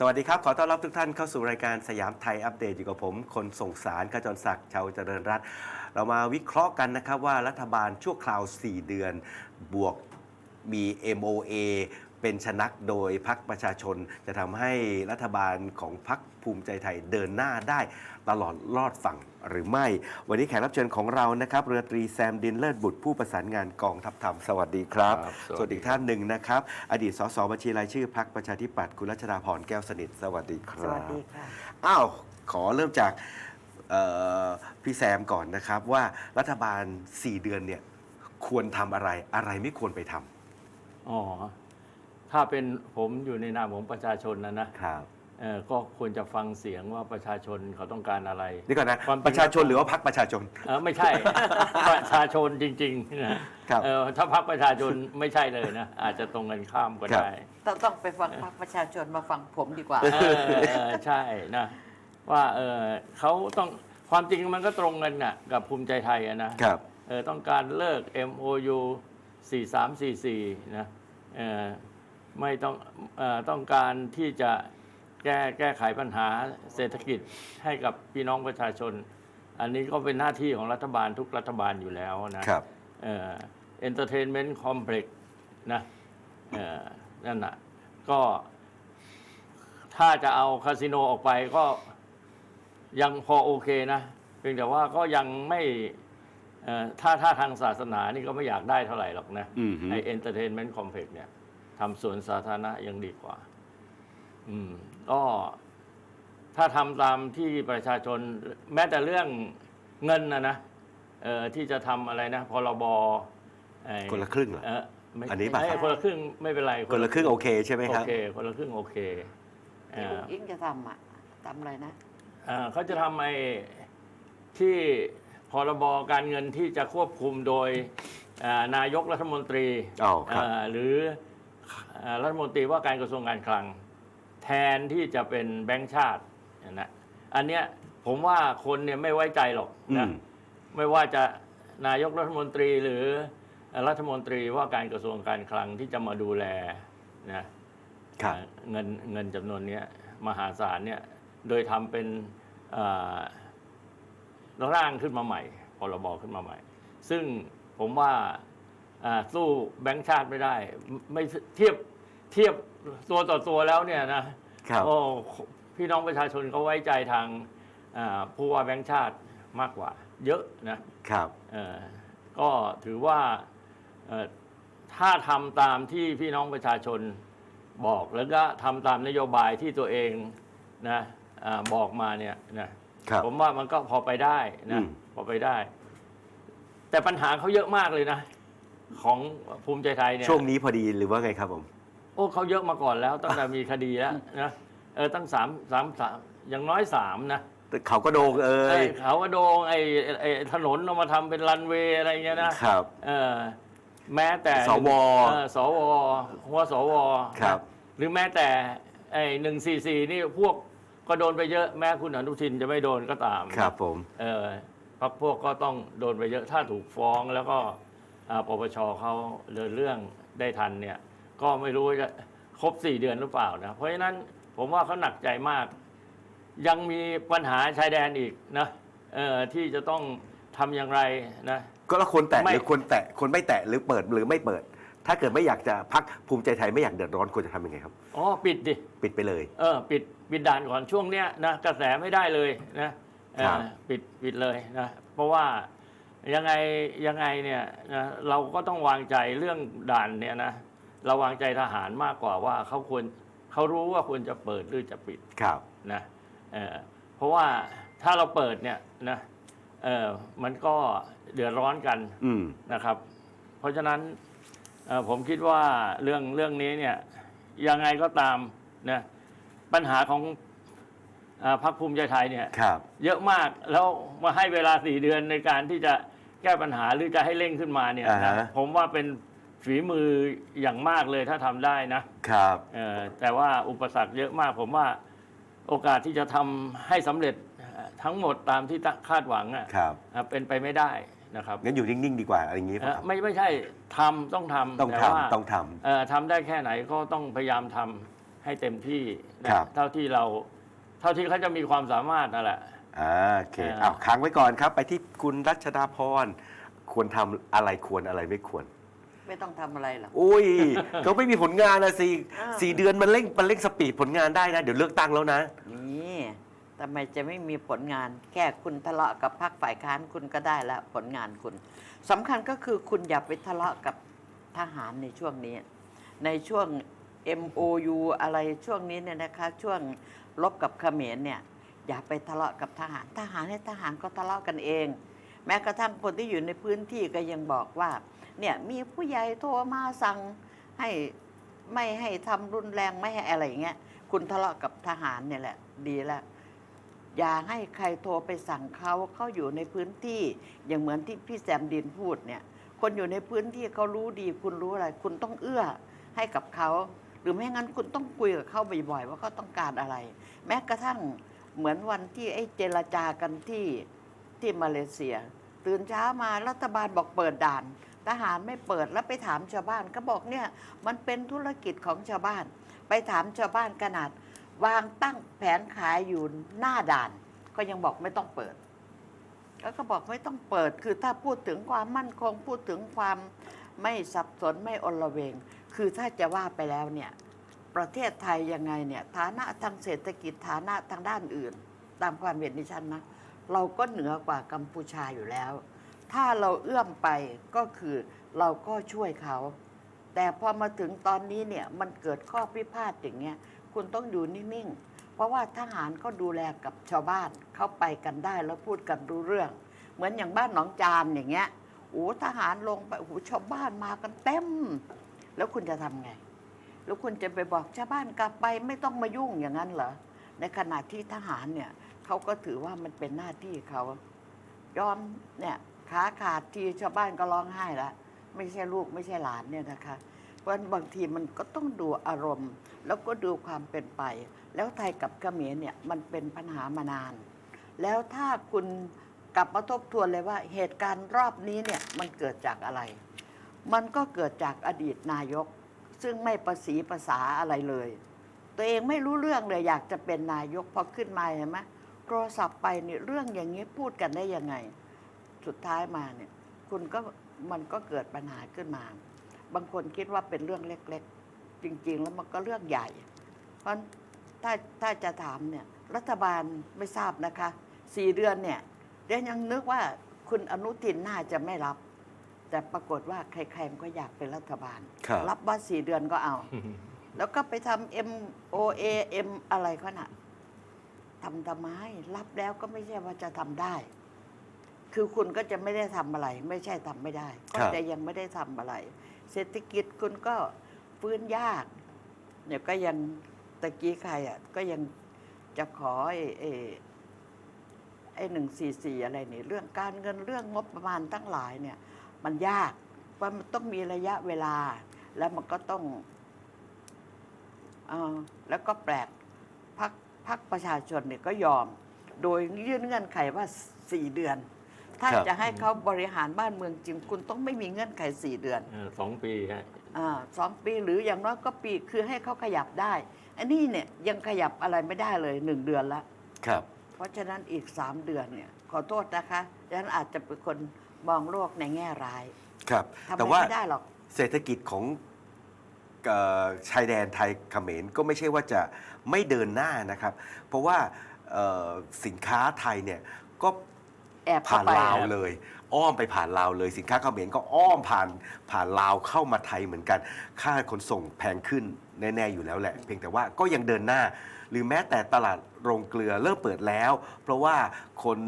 สวัสดีครับ ขอต้อนรับทุกท่านเข้าสู่รายการสยามไทยอัปเดตอยู่กับผม คนส่งสารขจรศักดิ์ชาวเจริญรัตน์เรามาวิเคราะห์กันนะครับว่ารัฐบาลชั่วคราว 4 เดือน บวกมี MOA เป็นชนักโดยพักประชาชน จะทำให้รัฐบาลของพักภูมิใจไทยเดินหน้าได้ตลอดรอดฝั่งหรือไม่ วันนี้แขกรับเชิญของเรานะครับ เรือตรีแซมดินเลิศบุตรผู้ประสานงานกองทัพธรรม สวัสดีครับครับสวัสดีส่วนอีกท่านหนึ่งนะครับ อดีตสสบัญชีรายชื่อพักประชาธิปัตย์คุณรัชดาพรแก้วสนิท สวัสดีครับ สวัสดีค่ะ อ้าว ขอเริ่มจากเอ่อพี่แซมก่อนนะครับว่ารัฐบาล 4 เดือนเนี่ยควรทำอะไรอะไรไม่ควรไปทอ๋อ ถ้าเป็นผมอยู่ในนามของประชาชนนะนะำครับเออก็ควรจะฟังเสียงว่าประชาชนเขาต้องการอะไร นี่ก่อนนะความจริง ประชาชนหรือว่าพักประชาชน เออไม่ใช่ ประชาชนจริงๆนะครับ เออถ้าพักประชาชนไม่ใช่เลยนะ อาจจะตรงกันข้ามก็ครับได้ต้องต้องไปฟังพรรคประชาชนมาฟังผมดีกว่า เออเออใช่นะ ว่าเออเขาต้องความจริงมันก็ตรงกันน่ะกับภูมิใจไทยอะนะ ครับ เออต้องการเลิก MOU 4344 นะเออ ไม่ต้องเออต้องการที่จะแก้แก้ไขปัญหาเศรษฐกิจให้กับพี่น้องประชาชน อันนี้ก็เป็นหน้าที่ของรัฐบาลทุกรัฐบาลอยู่แล้วนะครับเอ่อ entertainment complex นะเอ่อนั่นน่ะก็ถ้าจะเอาคาสิโนออกไปก็ยังพอโอเคนะเพียงแต่ว่าก็ยังไม่เอ่อถ้าถ้าทางศาสนานี่ก็ไม่อยากได้เท่าไหร่หรอกนะอืมฮึไอเอนเตอร์เทนเมนต์คอมเพล็กซ์เนี่ย ทำสวนสาธารณะยังดีกว่า อืมก็ถ้าทำตามที่ประชาชน แม้แต่เรื่องเงินนะนะเอ่อที่จะทำอะไรนะพรบไอ้คนละครึ่งเหรอเอ่อไม่อันนี้ป่ะไม่ครับคนละครึ่งไม่เป็นไรคนละครึ่งโอเคใช่ไหมโอครับเค คนละครึ่งโอเคเอ่ออิงจะทำอะทำอะไรนะเอ่อเขาจะทำไอ้ที่พรบการเงินที่จะควบคุมโดยเอ่อนายกรัฐมนตรีอ๋อครับเอ่อหรือเอ่อ รัฐมนตรีว่าการกระทรวงการคลัง แทนที่จะเป็นแบงก์ชาตินะอันเนี้ยผมว่าคนเนี่ยไม่ไว้ใจหรอกอืนะมไม่ว่าจะนายกรัฐมนตรีหรือรัฐมนตรีว่าการกระทรวงการคลังที่จะมาดูแลนะครับเอ่อเงินเงินจำนวนเนี้ยมหาศาลเนี่ยโดยทำเป็นเอ่อร่างขึ้นมาใหม่พรบขึ้นมาใหม่ ซึ่งผมว่าอ่า สู้แบงก์ชาติไม่ได้ ไม่เทียบเทียบตัวต่อตัวแล้วเนี่ยนะครับโอ้พี่น้องประชาชนเขาไว้ใจทางอ่าผู้ว่าแบงก์ชาติมากกว่า เยอะนะครับเอ่อก็ถือว่าเอ่อถ้าทำตามที่พี่น้องประชาชนบอกแล้วก็ทำตามนโยบายที่ตัวเองนะอาบอกมาเนี่ยนะครับผมว่ามันก็พอไปได้อืนะมพอไปได้ แต่ปัญหาเขาเยอะมากเลยนะ ของภูมิใจไทยเนี่ยช่วงนี้พอดีหรือว่าไงครับผม โอ้เขาเยอะมาก่อนแล้ว ตั้งแต่มีคดีแล้วนะเออตั้งสามสามสามอย่างน้อยสามนะเขาก็โดงเอ้ไอ้ยเขาก็โดงไอ้ไอ้ถนนเอามาทำเป็นรันเวย์อะไรเงี้ยนะครับเออแม้แต่สวเออสวหัวสวครับ หรือแม้แต่ไอ้หนึ่งสี่สี่นี่พวกก็โดนไปเยอะแม้คุณอนุทินจะไม่โดนก็ตาม ครับผม เออพักพวกก็ต้องโดนไปเยอะถ้าถูกฟ้องแล้วก็อ่า ปปชเขาเดินเรื่องได้ทันเนี่ยก็ไม่รู้ว่าจะครบสี่เดือนหรือเปล่านะเพราะฉะนั้นผมว่าเขาหนักใจมาก ยังมีปัญหาชายแดนอีกนะเออที่จะต้องทำอย่างไรนะก็แล้วควรแตะไม่หรือควรแตะควรไม่แตะหรือเปิดหรือไม่เปิด ถ้าเกิดไม่อยากจะพักภูมิใจไทยไม่อยากเดือดร้อนควรจะทำยังไงครับอ๋อปิดดิปิดไปเลยเออปิดปิดด่านก่อนช่วงเนี้ยนะกระแสไม่ได้เลยนะเออครับปิดปิดเลยนะเพราะว่า ยังไงยังไงเนี่ยนะเราก็ต้องวางใจเรื่องด่านเนี่ยนะเราวางใจทหารมากกว่าว่าเขาควรเขารู้ว่าควรจะเปิดหรือจะปิดครับนะเออเพราะว่าถ้าเราเปิดเนี่ยนะเออมันก็เดือดร้อนกันอืมนะครับ เพราะฉะนั้นเอ่อผมคิดว่าเรื่องเรื่องนี้เนี่ยยังไงก็ตามนะปัญหาของเออพรรคภูมิใจไทยเนี่ยครับเยอะมากแล้วมาให้เวลาสี่เดือนในการที่จะ แก้ปัญหาหรือจะให้เร่งขึ้นมาเนี่ยอ่านะฮะ ผมว่าเป็นฝีมืออย่างมากเลยถ้าทำได้นะครับ เอ่อแต่ว่าอุปสรรคเยอะมาก ผมว่าโอกาสที่จะทำให้สำเร็จทั้งหมดตามที่คาดหวังอะครับอะเป็นไปไม่ได้นะครับงั้นอยู่นิ่งๆดีกว่าอะไรอย่างนี้เอ่ป่ะอครับไม่ไม่ใช่ทำต้องทำต้องแต่ว่า ทำต้องท เอ่อทำได้แค่ไหนก็ต้องพยายามทำให้เต็มที่นะครับเท่าที่เรา เท่าที่เขาจะมีความสามารถนั่นแหละ อ่าโอเคอ่า เอาค้างไว้ก่อนครับ ไปที่คุณรัชดาพร ควรทำอะไรควรอะไรไม่ควร ไม่ต้องทำอะไรหรอก อุ้ย เขาไม่มีผลงานนะสี่อ้าว สี่เดือนมันเร่งมันเร่งสปีดผลงานได้นะ เดี๋ยวเลือกตั้งแล้วนะ นี่ทำไมจะไม่มีผลงาน แค่คุณทะเลาะกับพรรคฝ่ายค้านคุณก็ได้แล้วผลงานคุณสำคัญก็คือคุณอย่าไปทะเลาะกับทหารในช่วงนี้ ในช่วง MOU อะไรช่วงนี้เนี่ยนะคะ ช่วงลบกับเขมรเนี่ย อย่าไปทะเลาะกับทหารทหารให้ทหารก็ทะเลาะกันเอง แม้กระทั่งคนที่อยู่ในพื้นที่ก็ยังบอกว่า เนี่ยมีผู้ใหญ่โทรมาสั่งให้ไม่ให้ทำรุนแรงไม่ให้อะไรอย่างเงี้ยคุณทะเลาะกับทหารเนี่ยแหละ ดีแล้วอย่าให้ใครโทรไปสั่งเขาเขาอยู่ในพื้นที่ อย่างเหมือนที่พี่แซมดินพูดเนี่ย คนอยู่ในพื้นที่เขารู้ดี คุณรู้อะไร คุณต้องเอื้อให้กับเขา หรือไม่งั้นคุณต้องคุยกับเขาบ่อยๆว่าเขาต้องการอะไร แม้กระทั่ง เหมือนวันที่ไอ้เจรจากันที่ที่มาเลเซีย ตื่นเช้ามารัฐบาลบอกเปิดด่าน ทหารไม่เปิดแล้วไปถามชาวบ้าน ก็บอกเนี่ยมันเป็นธุรกิจของชาวบ้าน ไปถามชาวบ้านขนาด วางตั้งแผงขายอยู่หน้าด่าน ก็ยังบอกไม่ต้องเปิดแล้วก็บอกไม่ต้องเปิดคือถ้าพูดถึงความมั่นคงพูดถึงความไม่สับสนไม่อลเวง คือถ้าจะว่าไปแล้วเนี่ย ประเทศไทยยังไงเนี่ยฐานะทางเศรษฐกิจฐานะทางด้านอื่น ตามความเห็นดิฉันนะเราก็เหนือกว่ากัมพูชาอยู่แล้ว ถ้าเราเอื้อมไปก็คือเราก็ช่วยเขา แต่พอมาถึงตอนนี้เนี่ยมันเกิดข้อพิพาทอย่างเงี้ยคุณต้องอยู่นิ่งๆ เพราะว่าทหารก็ดูแลกับชาวบ้านเข้าไปกันได้แล้วพูดกันรู้เรื่อง เหมือนอย่างบ้านหนองจานอย่างเงี้ยโอ้ทหารลงไปโอ้ชาวบ้านมากันเต็ม แล้วคุณจะทำไง แล้วคุณจะไปบอกชาวบ้านกลับไปไม่ต้องมายุ่งอย่างนั้นเหรอ ในขณะที่ทหารเนี่ยเขาก็ถือว่ามันเป็นหน้าที่เขายอมเนี่ยขาขาดทีชาวบ้านก็ร้องไห้ล้วไม่ใช่ลูกไม่ใช่หลานเนี่ยนะคะ เพราะบางทีมันก็ต้องดูอารมณ์ แล้วก็ดูความเป็นไป แล้วไทยกับเขมรเนี่ยมันเป็นปัญหามานาน แล้วถ้าคุณกลับมาทบทวนเลยว่าเหตุการณ์รอบนี้เนี่ยมันเกิดจากอะไร มันก็เกิดจากอดีตนายก ซึ่งไม่ประสีภาษาอะไรเลย ตัวเองไม่รู้เรื่องเลยอยากจะเป็นนายกพอขึ้นมาเห็นไหมโทรศัพท์ไปเนี่ยเรื่องอย่างนี้พูดกันได้ยังไง สุดท้ายมาเนี่ย คุณก็มันก็เกิดปัญหาขึ้นมา บางคนคิดว่าเป็นเรื่องเล็ก ๆ จริง ๆ แล้วมันก็เรื่องใหญ่ เพราะถ้าถ้าจะถามเนี่ย รัฐบาลไม่ทราบนะคะสี่เดือนเนี่ยเดี๋ยวยังนึกว่าคุณอนุทินน่าจะไม่รับ แต่ปรากฏว่าใครๆมันก็อยากเป็นรัฐบาลครับรับว่าสี่เดือนก็เอา แล้วก็ไปทำ M O A M อะไรเขาน่ะทำทำไมรับแล้วก็ไม่ใช่ว่าจะทำได้ คือคุณก็จะไม่ได้ทำอะไร ไม่ใช่ทำไม่ได้ครัก็บจะยังไม่ได้ทำอะไร เศรษฐกิจคุณก็ฟื้นยากเนี่ยก็ยังตะกี้ใครอะก็ยังจะขอไอ้ไอ้ไอ้หนึ่งสี่สี่อะไรนี่เรื่องการเงินเรื่องงบประมาณทั้งหลายเนี่ย มันยากเพราะมันต้องมีระยะเวลา แล้วมันก็ต้องเอ่อแล้วก็แปลกพักพักประชาชนเนี่ยก็ยอม โดยยื่นเงื่อนไขว่าสี่เดือน ถ้าครับจะให้เขาบริหารบ้านเมืองจริงคุณต้องไม่มีเงื่อนไขสี่เดือนเออสองปีฮะอาสองปีหรืออย่างน้อยก็ปีคือให้เขาขยับได้ อันนี้เนี่ยยังขยับอะไรไม่ได้เลยหนึ่งเดือนละครับ เพราะฉะนั้นอีกสามเดือนเนี่ย ขอโทษนะคะฉันอาจจะเป็นคน มองโลกในแง่ร้ายครับทำแต่อะไรว่าไม่ได้หรอก เศรษฐกิจของเอ่อชายแดนไทยเขมรก็ไม่ใช่ว่าจะไม่เดินหน้านะครับ เพราะว่าเอ่อสินค้าไทยเนี่ยก็แอบเข้าผ่านไป ลาวเลย อ้อมไปผ่านลาวเลย สินค้าเขมรก็อ้อมผ่านผ่านลาวเข้ามาไทยเหมือนกัน ค่าขนส่งแพงขึ้นแน่ๆอยู่แล้วแหละ เพียงแต่ว่าก็ยังเดินหน้า หรือแม้แต่ตลาดโรงเกลือเริ่มเปิดแล้ว เพราะว่าคน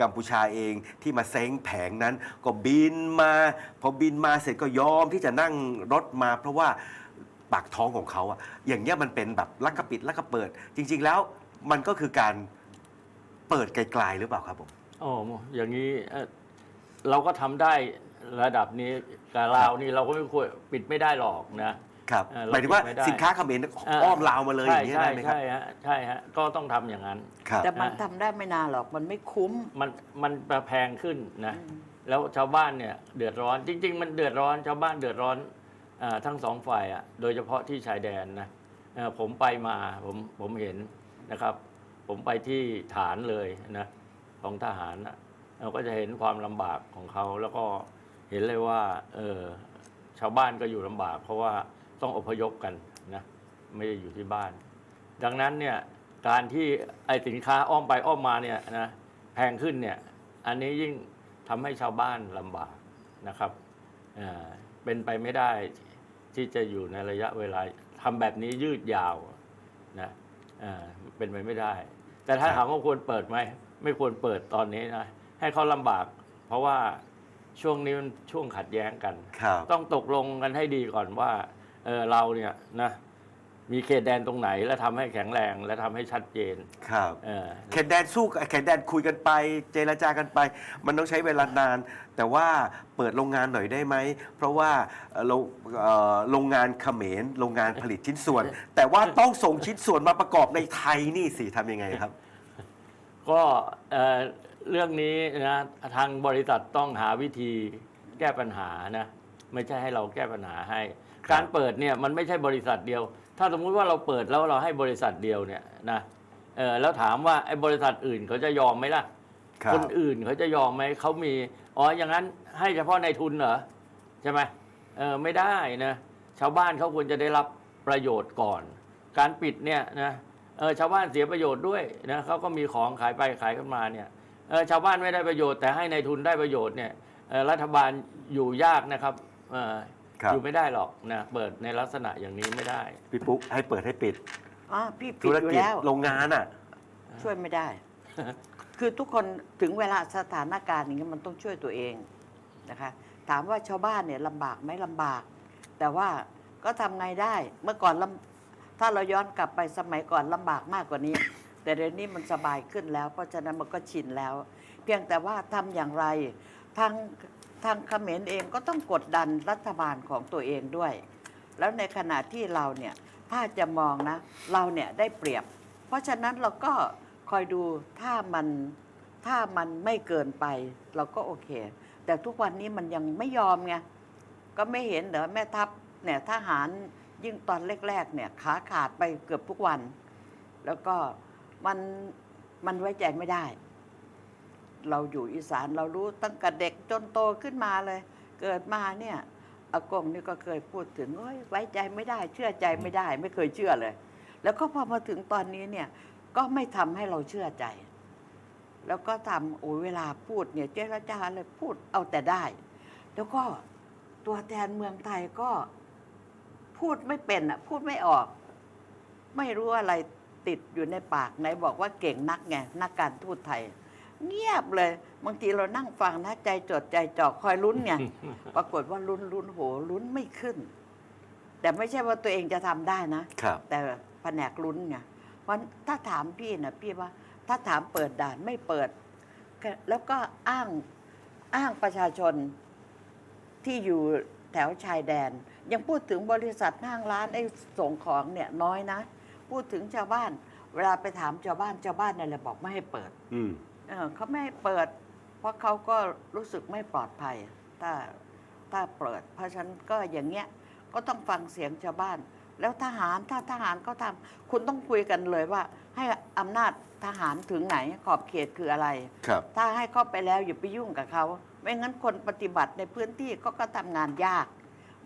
กัมพูชาเองที่มาเซ้งแผงนั้น ก็บินมาพอบินมาเสร็จก็ยอมที่จะนั่งรถมา เพราะว่าปากท้องของเขาอะอย่างเงี้ยมันเป็นแบบลักกระปิดลักกระเปิด จริง ๆ แล้วมันก็คือการเปิดไกลๆหรือเปล่าครับผมอ้ออย่างนี้เราก็ทำได้ระดับนี้กับลาวนี่เราก็ไม่ควรปิดไม่ได้หรอกนะ ครับเออเราหมายถึงว่าปิดไม่ได้สินค้าเขมรอ้อมลาวมาเลยอย่างนี้ยใช่ได้ไหมครับใช่ฮะใช่ฮะก็ต้องทำอย่างนั้นครับแต่มันทำได้ไม่นานหรอกมันไม่คุ้มมันมันแพงขึ้นนะอืมแล้วชาวบ้านเนี่ยเดือดร้อนจริง ๆ มันเดือดร้อนชาวบ้านเดือดร้อนอาทั้งสองฝ่ายอะโดยเฉพาะที่ชายแดนนะเอ่อผมไปมาผมผมเห็นนะครับ ผมไปที่ฐานเลยนะของทหารนะเราก็จะเห็นความลำบากของเขาแล้วก็เห็นเลยว่าเออชาวบ้านก็อยู่ลำบาก เพราะว่า ต้องอพยพกันนะไม่ได้อยู่ที่บ้าน ดังนั้นเนี่ยการที่ไอสินค้าอ้อมไปอ้อมมาเนี่ยนะแพงขึ้นเนี่ยอันนี้ยิ่งทำให้ชาวบ้านลำบากนะครับเอ่อเป็นไปไม่ได้ที่จะอยู่ในระยะเวลาทำแบบนี้ยืดยาวนะเอ่อเป็นไปไม่ได้ แต่ถ้าครับถามว่าควรเปิดไหมไม่ควรเปิดตอนนี้นะให้เขาลำบาก เพราะว่าช่วงนี้มันช่วงขัดแย้งกันครับต้องตกลงกันให้ดีก่อนว่า เออเราเนี่ยนะมีเขตแดนตรงไหนและทำให้แข็งแรงและทำให้ชัดเจน ครับเออแขนแดนสู้กับแขนแดนคุยกันไป เจรจากันไป มันต้องใช้เวลานาน แต่ว่าเปิดโรงงานหน่อยได้ไหม เพราะว่าเอ่อโรงเอ่อโรงงานเขมรโรงงานผลิตชิ้นส่วน แต่ว่าต้องส่งชิ้นส่วนมาประกอบในไทยนี่สิทำยังไงครับ ก็เอ่อเรื่องนี้นะทางบริษัทต้องหาวิธีแก้ปัญหานะไม่ใช่ให้เราแก้ปัญหาให้ครับ การเปิดเนี่ยมันไม่ใช่บริษัทเดียว ถ้าสมมุติว่าเราเปิดแล้วเราให้บริษัทเดียวเนี่ยนะเออแล้วถามว่าไอ้บริษัทอื่นเขาจะยอมไหมล่ะ ครับ คนอื่นเขาจะยอมไหมเขามีอ๋ออย่างนั้นให้เฉพาะในทุนเหรอใช่ไหมเออไม่ได้นะชาวบ้านเขาควรจะได้รับประโยชน์ก่อน การปิดเนี่ยนะเออชาวบ้านเสียประโยชน์ด้วยนะเขาก็มีของขายไปขายกันมาเนี่ยเออชาวบ้านไม่ได้ประโยชน์แต่ให้ในทุนได้ประโยชน์เนี่ยเออรัฐบาลอยู่ยากนะครับเออ ครับ อยู่ไม่ได้หรอกนะเปิดในลักษณะอย่างนี้ไม่ได้ พี่ปุ๊กให้เปิดให้ปิด อ๋อพี่ผิธุดรอยู่กิจแล้ว โรงงานอะ ช่วยไม่ได้ คือทุกคนถึงเวลาสถานการณ์อย่างนี้มันต้องช่วยตัวเองนะคะ ถามว่าชาวบ้านเนี่ยลำบากไหมลำบาก แต่ว่าก็ทำไงได้ เมื่อก่อนลำถ้าเราย้อนกลับไปสมัยก่อนลำบากมากกว่านี้ แต่เดี๋ยวนี้มันสบายขึ้นแล้ว เพราะฉะนั้นมันก็ชินแล้ว เพียงแต่ว่าทำอย่างไรทาง ทางเขมรเองก็ต้องกดดันรัฐบาลของตัวเองด้วย แล้วในขณะที่เราเนี่ยถ้าจะมองนะ เราเนี่ยได้เปรียบ เพราะฉะนั้นเราก็คอยดูถ้ามันถ้ามันไม่เกินไป เราก็โอเค แต่ทุกวันนี้มันยังไม่ยอมไงก็ไม่เห็นเหรอแม่ทัพเนี่ยทหารยิ่งตอนแรกๆเนี่ยขาขาดไปเกือบทุกวัน แล้วก็มันมันไว้ใจไม่ได้ เราอยู่อีสานเรารู้ตั้งแต่เด็กจนโตขึ้นมาเลย เกิดมาเนี่ยอากงนี่ก็เคยพูดถึงไว้ใจไม่ได้เชื่อใจไม่ได้ ไม่เคยเชื่อเลย แล้วก็พอมาถึงตอนนี้เนี่ยก็ไม่ทำให้เราเชื่อใจ แล้วก็ทำโอ้ยเวลาพูดเนี่ยเจรจาเลยพูดเอาแต่ได้ แล้วก็ตัวแทนเมืองไทยก็พูดไม่เป็นอะพูดไม่ออก ไม่รู้อะไรติดอยู่ในปากไหนบอกว่าเก่งนักไงนักการทูตไทย เงียบเลย บางทีเรานั่งฟังนะใจจดใจจ่อคอยลุ้นไงปรากฏว่าลุ้นลุ้นโหลุ้นไม่ขึ้น แต่ไม่ใช่ว่าตัวเองจะทำได้นะครับ แต่แผนกลุ้นไงเพราะถ้าถามพี่นะพี่ว่า ถ้าถามเปิดด่านไม่เปิดก็แล้วก็อ้างอ้างประชาชนที่อยู่แถวชายแดน ยังพูดถึงบริษัทห้างร้านไอ้ส่งของเนี่ยน้อยนะ พูดถึงชาวบ้าน เวลาไปถามชาวบ้านชาวบ้านเนี่ยแหละบอกไม่ให้เปิด อืม เออเขาไม่ให้เปิด เพราะเขาก็รู้สึกไม่ปลอดภัย ถ้าถ้าเปิด เพราะฉะนั้นก็อย่างเงี้ยก็ต้องฟังเสียงชาวบ้าน แล้วทหารถ้าทหารก็ทำคุณต้องคุยกันเลยว่า ให้อำนาจทหารถึงไหนขอบเขตคืออะไร ครับ ถ้าให้เข้าไปแล้วอย่าไปยุ่งกับเขาไม่งั้นคนปฏิบัติในพื้นที่ก็ก็ทำงานยาก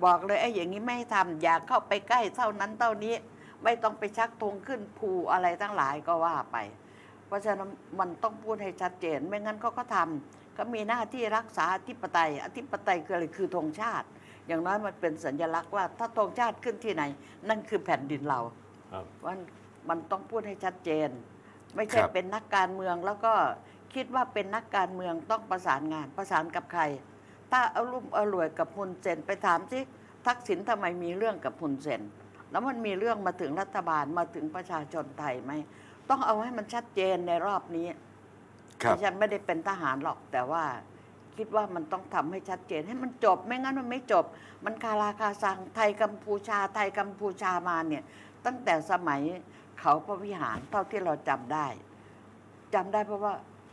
บอกเลยไอ้อย่างนี้ไม่ให้ทำอย่าเข้าไปใกล้เท่านั้นเท่านี้ ไม่ต้องไปชักธงขึ้นภูอะไรทั้งหลายก็ว่าไป เพราะฉะนั้นมันต้องพูดให้ชัดเจน ไม่งั้นเขาก็ทำเขามีหน้าที่รักษาอธิปไตย อธิปไตยคืออะไรคือธงชาติ อย่างน้อยมันเป็นสัญลักษณ์ว่า ถ้าธงชาติขึ้นที่ไหน นั่นคือแผ่นดินเราครับมันมันต้องพูดให้ชัดเจน ไม่ใช่ครับเป็นนักการเมืองแล้วก็คิดว่าเป็นนักการเมืองต้องประสานงานประสานกับใคร ถ้าเอารุ่มเอารวยกับฮุนเซนไปถามสิทักษิณทำไมมีเรื่องกับฮุนเซนแล้วมันมีเรื่องมาถึงรัฐบาลมาถึงประชาชนไทยไหม ต้องเอาให้มันชัดเจนในรอบนี้ครับดิฉันไม่ได้เป็นทหารหรอกแต่ว่า คิดว่ามันต้องทำให้ชัดเจนให้มันจบ ไม่งั้นมันไม่จบ มันคาราคาซังไทยกัมพูชา ไทยกัมพูชามาเนี่ย ตั้งแต่สมัยเขาพระวิหารเท่าที่เราจำได้จำได้เพราะว่า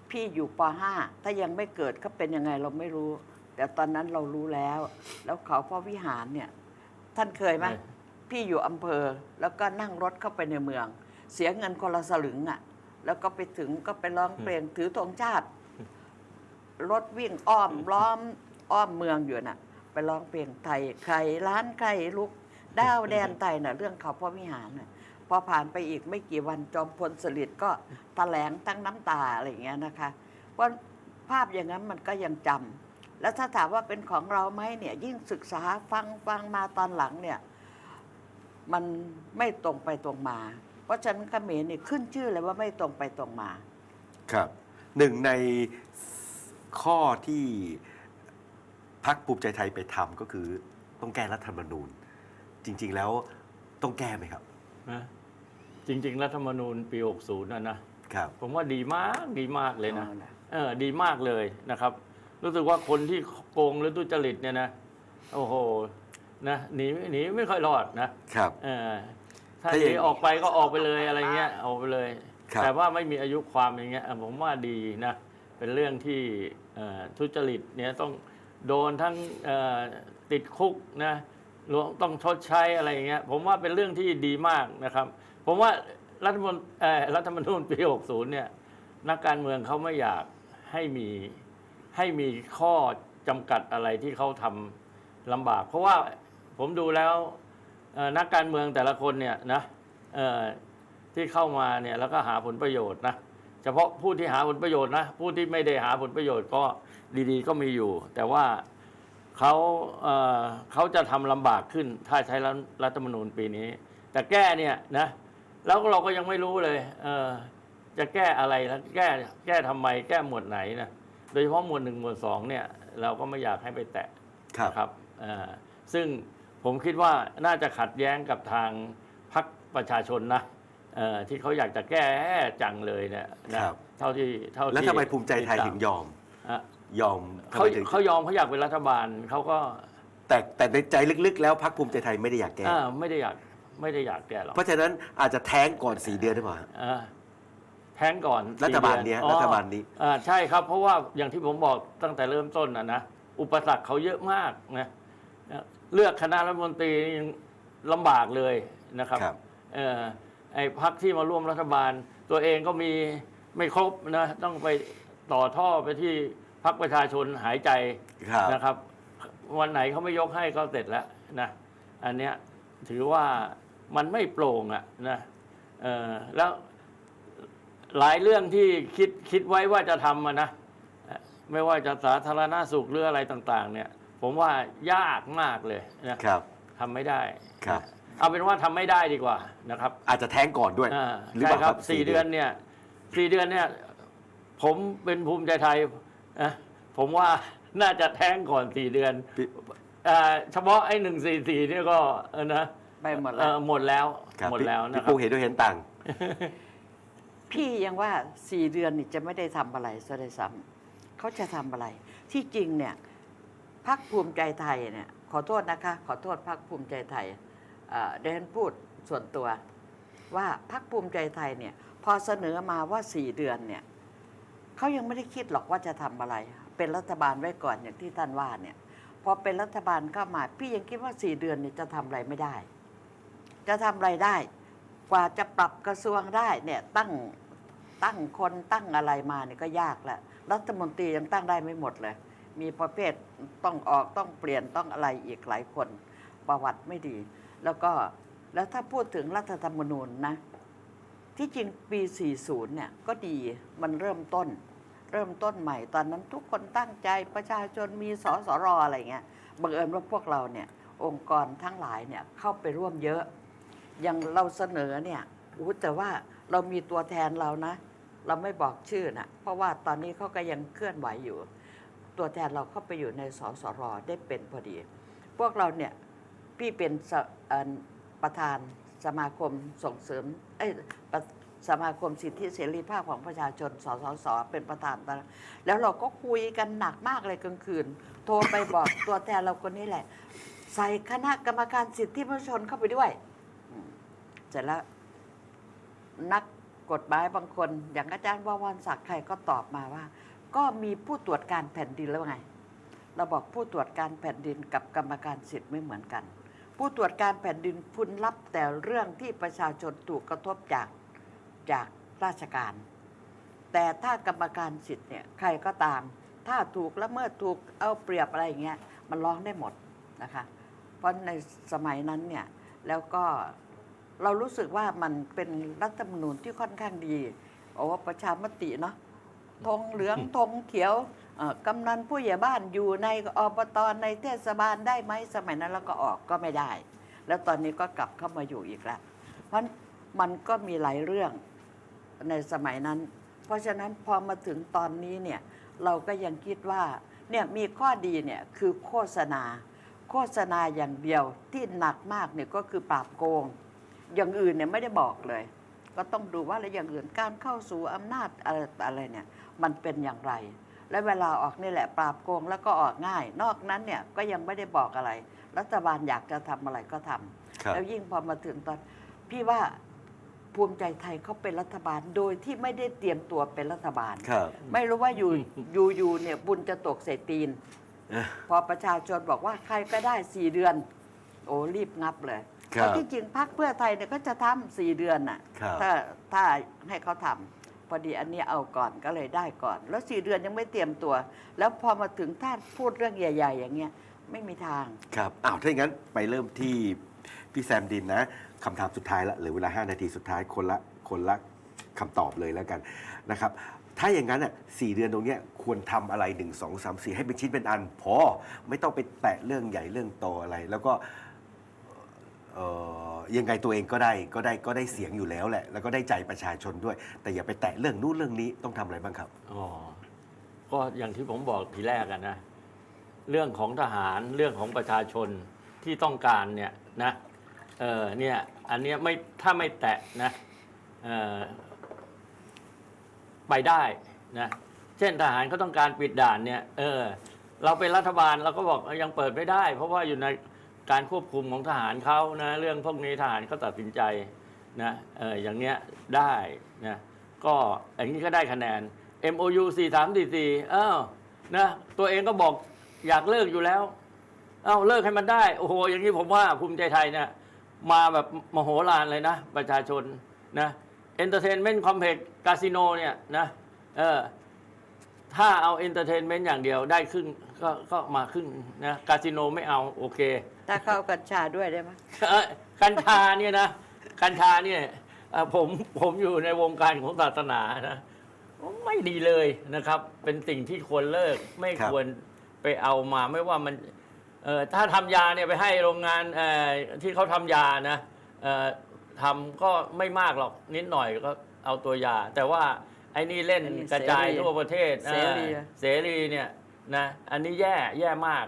พี่อยู่ป .5 ถ้ายังไม่เกิดเขาเป็นยังไงเราไม่รู้ แต่ตอนนั้นเรารู้แล้ว แล้วเขาพระวิหารเนี่ย ท่านเคยไหมพี่อยู่อำเภอ แล้วก็นั่งรถเข้าไปในเมือง เสียเงินคนละสลึงอะ่ะ แล้วก็ไปถึงก็ไปร้องเพลงถือธงชาติ รถวิ่งอ้อมล้อมอ้อมเมืองอยู่น่ะ ไปร้องเพลงไทยใครร้านใครลุกดาวแดนไทยน่ะ เรื่องเขาพระวิหารน่ะพอผ่านไปอีกไม่กี่วันจอมพลสฤษดิ์ก็แถลงตั้งน้ำตาอะไรอย่างเงี้ยนะคะว่าภาพอย่างนั้นมันก็ยังจำแล้วถ้าถามว่าเป็นของเราไหมเนี่ย ยิ่งศึกษาฟังฟังมาตอนหลังเนี่ย มันไม่ตรงไปตรงมา เพราะฉะนั้นเขมรนี่ขึ้นชื่อเลยว่าไม่ตรงไปตรงมา ครับหนึ่งในข้อที่พักภูมิใจไทยไปทำก็คือต้องแก้รัฐธรรมนูญ จริง ๆ แล้วต้องแก้ไหมครับนะจริง ๆ รัฐธรรมนูญปี 60นะนะ ครับ ผมว่าดีมากดีมากเลยนะเอาล่ะเออดีมากเลยนะครับ รู้สึกว่าคนที่โกงหรือทุจริตเนี่ยนะ โอ้โหนะหนีหนีไม่ค่อยรอดนะครับ เออ ถ้าถ้าหอย่างนีออกไปก็ออกไปเลยอะไรเงี้ยออกไปเลย ครับ แต่ว่าไม่มีอายุความอย่างเงี้ยเออผมว่าดีนะ เป็นเรื่องที่เอ่อทุจริตเนี่ยต้องโดนทั้งเอ่อติดคุกนะรวมต้องชดใช้อะไรอย่างเงี้ยผมว่าเป็นเรื่องที่ดีมากนะครับ ผมว่ารัฐมนเอ่อรัฐธรรมนูญปี 60 เนี่ย นักการเมืองเขาไม่อยากให้มีให้มีข้อจำกัดอะไรที่เขาทำลำบาก เพราะว่าผมดูแล้วเอ่อ นักการเมืองแต่ละคนเนี่ยนะเอ่อที่เข้ามาเนี่ยแล้วก็หาผลประโยชน์นะเฉพาะผู้ที่หาผลประโยชน์นะผู้ที่ไม่ได้หาผลประโยชน์ก็ดีๆ ก็มีอยู่ แต่ว่าเขาเอ่อเขาจะทำลำบากขึ้นถ้าใช้รัฐรัฐธรรมนูญปีนี้ แต่แก้เนี่ยนะแล้วเราก็ยังไม่รู้เลยเออจะแก้อะไรแล้วแก้แก้ทำไมแก้หมวดไหนนะโดยเฉพาะหมวดหนึ่งหมวดสองเนี่ย เราก็ไม่อยากให้ไปแตะครับนะครับอ่าซึ่ง ผมคิดว่าน่าจะขัดแย้งกับทางพรรคประชาชนนะเอ่อที่เขาอยากจะแก้จังเลยเนี่ยนะครับเท่าที่เท่าที่แล้วทำไมภูมิใจไทยติดตาถึงยอมอะยอมทำเขาไมถึงเขายอมเขาอยากเป็นรัฐบาลเขาก็แต่แต่ในใจลึกๆ แล้วพักภูมิใจไทยไม่ได้อยากแก้อ่าไม่ได้อยากไม่ได้อยากแก้หรอกเพราะฉะนั้นอาจจะแท้งก่อนสี่เดือนหรือเปล่าฮะอ่าแท้งก่อนรัฐบาลสี่ดือเนี้ยอ๋อรัฐบาลนี้อ่าใช่ครับเพราะว่าอย่างที่ผมบอกตั้งแต่เริ่มต้นนะนะอุปสรรคเขาเยอะมากนะ เลือกคณะรัฐมนตรียังลำบากเลยนะครับครับ เออไอ้พักที่มาร่วมรัฐบาล ตัวเองก็มีไม่ครบนะต้องไปต่อท่อไปที่พักประชาชนหายใจครับ นะครับ วันไหนเขาไม่ยกให้ก็เสร็จแล้วนะอันเนี้ยถือว่ามันไม่โปร่งอะนะเออแล้วหลายเรื่องที่คิดคิดไว้ว่าจะทำอะนะเอ่อไม่ว่าจะสาธารณสุขหรืออะไรต่าง ๆ เนี่ย ผมว่ายากมากเลยนะครับทำไม่ได้ครับ เอาเป็นว่าทำไม่ได้ดีกว่านะครับอาจจะแท้งก่อนด้วยอ่าหรือใช่เปล่าคครัรับบสี่เดือนเนี่ยสี่เดือนเนี่ย ผมเป็นภูมิใจไทยนะผมว่าน่าจะแท้งก่อนสี่เดือนพี่อ่าเฉพาะไอ้หนึ่งสี่สี่เนี่ยก็เออนะไปหมดเอแล้วอหมดแล้วครับหมดพี่แล้วพี่นะครัปูบ เห็นด้วยเห็นต่าง พี่ยังว่าสี่เดือนนี่จะไม่ได้ทำอะไรซะด้วยซ้ำเขาจะทำอะไร ที่จริงเนี่ย พักภูมิใจไทยเนี่ยขอโทษนะคะ ขอโทษพักภูมิใจไทยเดนพูดส่วนตัว ว่าพักภูมิใจไทยเนี่ย พอเสนอมาว่าสี่เดือนเนี่ยเขายังไม่ได้คิดหรอกว่าจะทำอะไร เป็นรัฐบาลไว้ก่อนอย่างที่ท่านว่าเนี่ยพอเป็นรัฐบาลเข้ามา พี่ยังคิดว่าสี่เดือนเนี่ยจะทำอะไรไม่ได้ จะทำอะไรได้ กว่าจะปรับกระทรวงได้เนี่ยตั้งตั้งคนตั้งอะไรมาเนี่ยก็ยากแหละรัฐมนตรียังตั้งได้ไม่หมดเลย มีประเภทต้องออกต้องเปลี่ยนต้องอะไรอีกหลายคนประวัติไม่ดี แล้วก็แล้วถ้าพูดถึงรัฐธรรมนูญนะ ที่จริงปี 40 เนี่ยก็ดีมันเริ่มต้น เริ่มต้นใหม่ตอนนั้นทุกคนตั้งใจประชาชนมีสสรอะไรเงี้ยบังเอิญว่าพวกเราเนี่ย องค์กรทั้งหลายเนี่ยเข้าไปร่วมเยอะ อย่างเราเสนอเนี่ยอู้แต่ว่าเรามีตัวแทนเรานะ เราไม่บอกชื่อนะเพราะว่าตอนนี้เขาก็ยังเคลื่อนไหวอยู่ ตัวแทนเราเข้าไปอยู่ในสสรได้เป็นพอดี พวกเราเนี่ยพี่เป็นประธานสมาคมส่งเสริมเอ้ยสมาคมสิทธิเสรีภาพของประชาชน สสส เป็นประธานตอนนั้นแล้วเราก็คุยกันหนักมากเลยกลางคืน โทรไปบอกตัวแทนเราคนนี้แหละ ใส่คณะกรรมการสิทธิมนุษยชนเข้าไปด้วยเสร็จแล้วนักกฎหมายบางคน อย่างอาจารย์วาวรศักดิ์ใครก็ตอบมาว่า ก็มีผู้ตรวจการแผ่นดินแล้วไง เราบอกผู้ตรวจการแผ่นดินกับกรรมการสิทธิ์ไม่เหมือนกัน ผู้ตรวจการแผ่นดินคุณรับแต่เรื่องที่ประชาชนถูกกระทบจากจากราชการ แต่ถ้ากรรมการสิทธิ์เนี่ยใครก็ตาม ถ้าถูกละเมิดถูกเอาเปรียบอะไรเงี้ยมันร้องได้หมดนะคะ เพราะในสมัยนั้นเนี่ยแล้วก็เรารู้สึกว่ามันเป็นรัฐธรรมนูญที่ค่อนข้างดีโอ้ประชามติเนาะ ธงเหลืองธงเขียวเอ่อกำนันผู้ใหญ่บ้านอยู่ในอบตในเทศบาลได้ไหมสมัยนั้นเราก็ออกก็ไม่ได้ แล้วตอนนี้ก็กลับเข้ามาอยู่อีกแล้วเพราะมันก็มีหลายเรื่องในสมัยนั้น เพราะฉะนั้นพอมาถึงตอนนี้เนี่ยเราก็ยังคิดว่าเนี่ยมีข้อดีเนี่ยคือโฆษณา โฆษณาอย่างเดียวที่หนักมากเนี่ยก็คือปราบโกง อย่างอื่นเนี่ยไม่ได้บอกเลย ก็ต้องดูว่าแล้วอย่างอื่นการเข้าสู่อำนาจอะไรอะไรเนี่ย มันเป็นอย่างไร และเวลาออกนี่แหละปราบโกงแล้วก็ออกง่าย นอกนั้นเนี่ยก็ยังไม่ได้บอกอะไร รัฐบาลอยากจะทำอะไรก็ทำครับแล้วยิ่งพอมาถึงตอนพี่ว่าภูมิใจไทยเขาเป็นรัฐบาลโดยที่ไม่ได้เตรียมตัวเป็นรัฐบาลครับไม่รู้ว่าอยู่อยู่อยู่เนี่ยบุญจะตกใส่ตีนเอ้อพอประชาชนบอกว่าใครก็ได้สี่เดือน โอ้รีบงับเลยครับเพราะที่จริงพักเพื่อไทยเนี่ยก็จะทำสี่เดือนน่ะครับถ้าถ้าให้เขาทำ พอดีอันนี้เอาก่อนก็เลยได้ก่อน แล้วสี่เดือนยังไม่เตรียมตัว แล้วพอมาถึงท่านพูดเรื่องใหญ่ ๆ อย่างเงี้ยไม่มีทาง ครับอ้าวถ้าอย่างนั้นไปเริ่มที่พี่แซมดินนะคำถามสุดท้ายละเหลือเวลา 5 นาทีสุดท้ายคนละคนละคำตอบเลยแล้วกันนะครับ ถ้าอย่างนั้นอะสี่เดือนตรงเนี้ยควรทำอะไร 1 2 3 4 ให้เป็นชิ้นเป็นอัน พอไม่ต้องไปแตะเรื่องใหญ่เรื่องโตอะไร แล้วก็ เอ่อยังไงตัวเองก็ได้ก็ได้ก็ได้เสียงอยู่แล้วแหละ แล้วก็ได้ใจประชาชนด้วย แต่อย่าไปแตะเรื่องนู้นเรื่องนี้ต้องทำอะไรบ้างครับ อ๋อ ก็อย่างที่ผมบอกทีแรกอะนะ เรื่องของทหารเรื่องของประชาชนที่ต้องการเนี่ยนะเออเนี่ยอันเนี้ยไม่ถ้าไม่แตะนะเออไปได้นะเช่นทหารก็ต้องการปิดด่านเนี่ยเออเราเป็นรัฐบาลเราก็บอกยังเปิดไม่ได้ เพราะว่าอยู่ใน การควบคุมของทหารเขานะเรื่องพวกนี้ทหารเขาตัดสินใจนะเอออย่างเนี้ยได้นะก็อย่างนี้ก็ได้คะแนน MOU 4 3 4 4อ้าวนะตัวเองก็บอกอยากเลิกอยู่แล้วเอ้าเลิกให้มันได้ โอ้โห อย่างนี้ผมว่าภูมิใจไทยเนี่ยมาแบบมโหฬารเลยนะ ประชาชนนะเอนเตอร์เทนเมนต์คอมเพล็กซ์คาสิโนเนี่ยนะเออถ้าเอาเอนเตอร์เทนเมนต์อย่างเดียวได้ครึ่งก็ก็มาครึ่งนะคาสิโนไม่เอาโอเค ถ้าเข้ากัญชาด้วยได้ไหมเอ่อกัญชาเนี่ยนะกัญชาเนี่ยเอ่อผมผมอยู่ในวงการของศาสนานะไม่ดีเลยนะครับ เป็นสิ่งที่ควรเลิกไม่ครับ ควรไปเอามาไม่ว่ามันเอ่อถ้าทำยาเนี่ยไปให้โรงงานเอ่อที่เขาทำยานะเอ่อทำก็ไม่มากหรอกนิดหน่อยก็เอาตัวยา แต่ว่าไอ้นี่เล่นอันนี้กระจายเสรีทั่วประเทศเสรี อ่าเสรีเนี่ยนะอันนี้แย่แย่มาก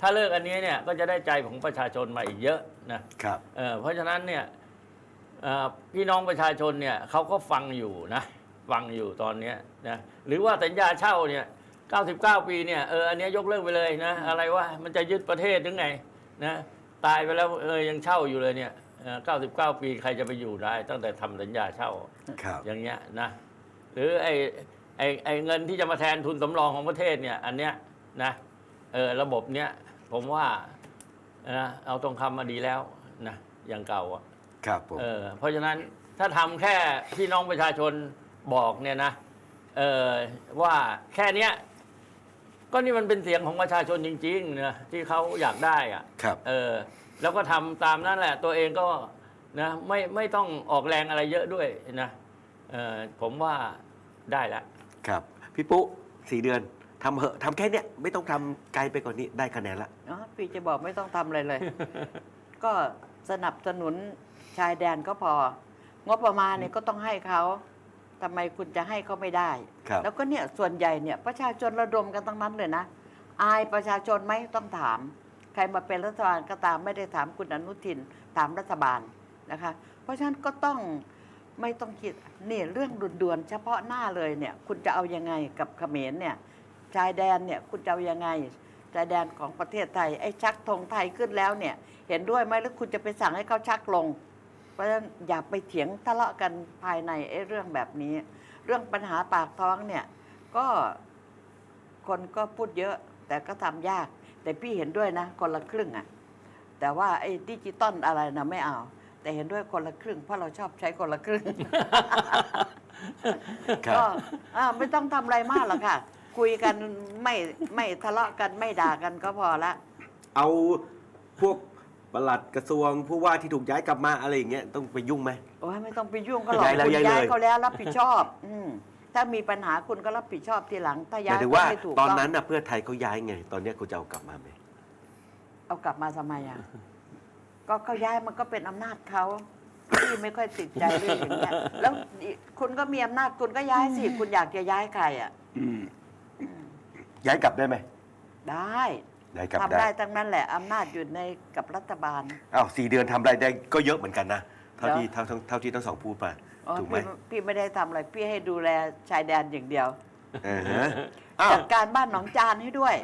ถ้าเลิกอันนี้เนี่ยก็จะได้ใจของประชาชนมาอีกเยอะนะครับเอ่อเพราะฉะนั้นเนี่ยเอ่อพี่น้องประชาชนเนี่ยเขาก็ฟังอยู่นะฟังอยู่ตอนเนี้ยนะหรือว่าสัญญาเช่าเนี่ย 99 ปีเนี่ยเอออันเนี้ยยกเลิกไปเลยนะอะไรว่ามันจะยึดประเทศหรือไงนะตายไปแล้วเออยังเช่าอยู่เลยเนี่ยเอ่อ99 ปีใครจะไปอยู่ได้ ตั้งแต่ทำสัญญาเช่าครับอย่างเงี้ยนะหรือไอ้ไอ้ไอ้เงินที่จะมาแทนทุนสำรองของประเทศเนี่ยอันเนี้ยนะเออระบบเนี้ย ผมว่านะเอาตรงคำมาดีแล้วนะอย่างเก่าอะครับผมเออเพราะฉะนั้นถ้าทำแค่พี่น้องประชาชนบอกเนี่ยนะเออว่าแค่เนี้ยก็นี่มันเป็นเสียงของประชาชนจริงๆนะที่เขาอยากได้อะครับเออแล้วก็ทำตามนั้นแหละ ตัวเองก็นะไม่ไม่ต้องออกแรงอะไรเยอะด้วยนะเออผมว่าได้แล้วครับ พี่ปุ๊สี่เดือน ทำเหอะทำแค่เนี้ยไม่ต้องทำไกลไปกว่านนี้ได้คะแนนละ อ๋อพี่จะบอกไม่ต้องทำอะไรเลย ก็สนับสนุนชายแดนก็พอ งบประมาณเนี่ยก็ต้องให้เขาทำไมคุณจะให้เขาไม่ได้ ครับ แล้วก็เนี่ยส่วนใหญ่เนี่ยประชาชนระดมกันทั้งนั้นเลยนะ อายประชาชนไหมต้องถาม ใครมาเป็นรัฐบาลก็ตามไม่ได้ถามคุณอนุทินถามรัฐบาลนะคะ เพราะฉะนั้นก็ต้องไม่ต้องคิดนี่เรื่องด่วนๆเฉพาะหน้าเลยเนี่ย คุณจะเอายังไงกับเขมรเนี่ย ชายแดนเนี่ยคุณจะเอายังไงชายแดนของประเทศไทยไอ้ชักธงไทยขึ้นแล้วเนี่ย เห็นด้วยไหมหรือคุณจะไปสั่งให้เขาชักลง เพราะฉะนั้นอย่าไปเถียงทะเลาะกันภายในไอ้เรื่องแบบนี้ เรื่องปัญหาปากท้องเนี่ยก็คนก็พูดเยอะแต่ก็ทำยาก แต่พี่เห็นด้วยนะ คนละครึ่งอะ่ะแต่ว่าไอ้ดิจิตอลอะไรนะไม่เอา แต่เห็นด้วยคนละครึ่ง เพราะเราชอบใช้คนละครึ่งครับก็อ่าไม่ต้องทำอะไรมากหรอกค่ะ คุยกันไม่ไม่ทะเลาะกันไม่ด่ากันก็พอละ เอาพวกปลัดกระทรวงผู้ว่าที่ถูกย้ายกลับมาอะไรอย่างเงี้ยต้องไปยุ่งไหม โอ้ยไม่ต้องไปยุ่งก็หรอกย้ายแล้วคุณย้ายเลยย้ายเขาแล้วรับผิดชอบ อืมถ้ามีปัญหาคุณก็รับผิดชอบทีหลัง ถ้าหย้ามายยถึงก็ว่าไม่ถูกตอนงนั้นน่ะเพื่อไทยเขาย้ายไง ตอนเนี้ยคุณจะเอากลับมาไหมเอากลับมาทำไมอะ ก็เขาย้ายมันก็เป็นอำนาจเขาพี่ไม่ค่อยติดใจเรื่องอย่างเงี้ยแล้วคุณก็มีอำนาจคุณก็ย้ายสิ คุณอยากจะย้ายใครอะ ย้ายกลับได้ไหมได้ย้ายกลับทำได้ได้ทั้งนั้นแหละอำนาจอยู่ในกับรัฐบาล อ้าวสี่เดือนทำอะไรได้ก็เยอะเหมือนกันนะเท่าเหรอที่เท่าเท่าเท่าที่ทั้งสองพูดมาอ๋อถูกไหมพี่พี่ไม่ได้ทำอะไร พี่ให้ดูแลชายแดนอย่างเดียว เออฮะอ้าวจัดการบ้านหนองจานให้ด้วย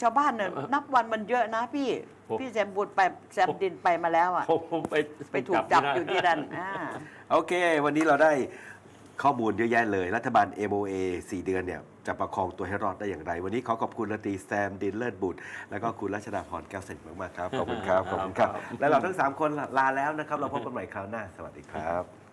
ชาวบ้านเนี่ยนับวันมันเยอะนะพี่ผมพี่แซมบุญไปแซมดินไปมาแล้วอะ ผมผมไปไปถูกจับที่อยู่ที่นั่นอ่า โอเค วันนี้เราได้ ข้อมูลเยอะแยะเลย รัฐบาล MOA 4 เดือนเนี่ยจะประคองตัวให้รอดได้อย่างไร วันนี้ขอขอบคุณรัตรีแซมดินเลิศบุตร แล้วก็คุณรัชดาพรแก้วเสร็จมากๆครับ ขอบคุณครับ ขอบคุณครับ และเราทั้ง 3 คนลาแล้วนะครับ เราพบกันใหม่คราวหน้า สวัสดีครับ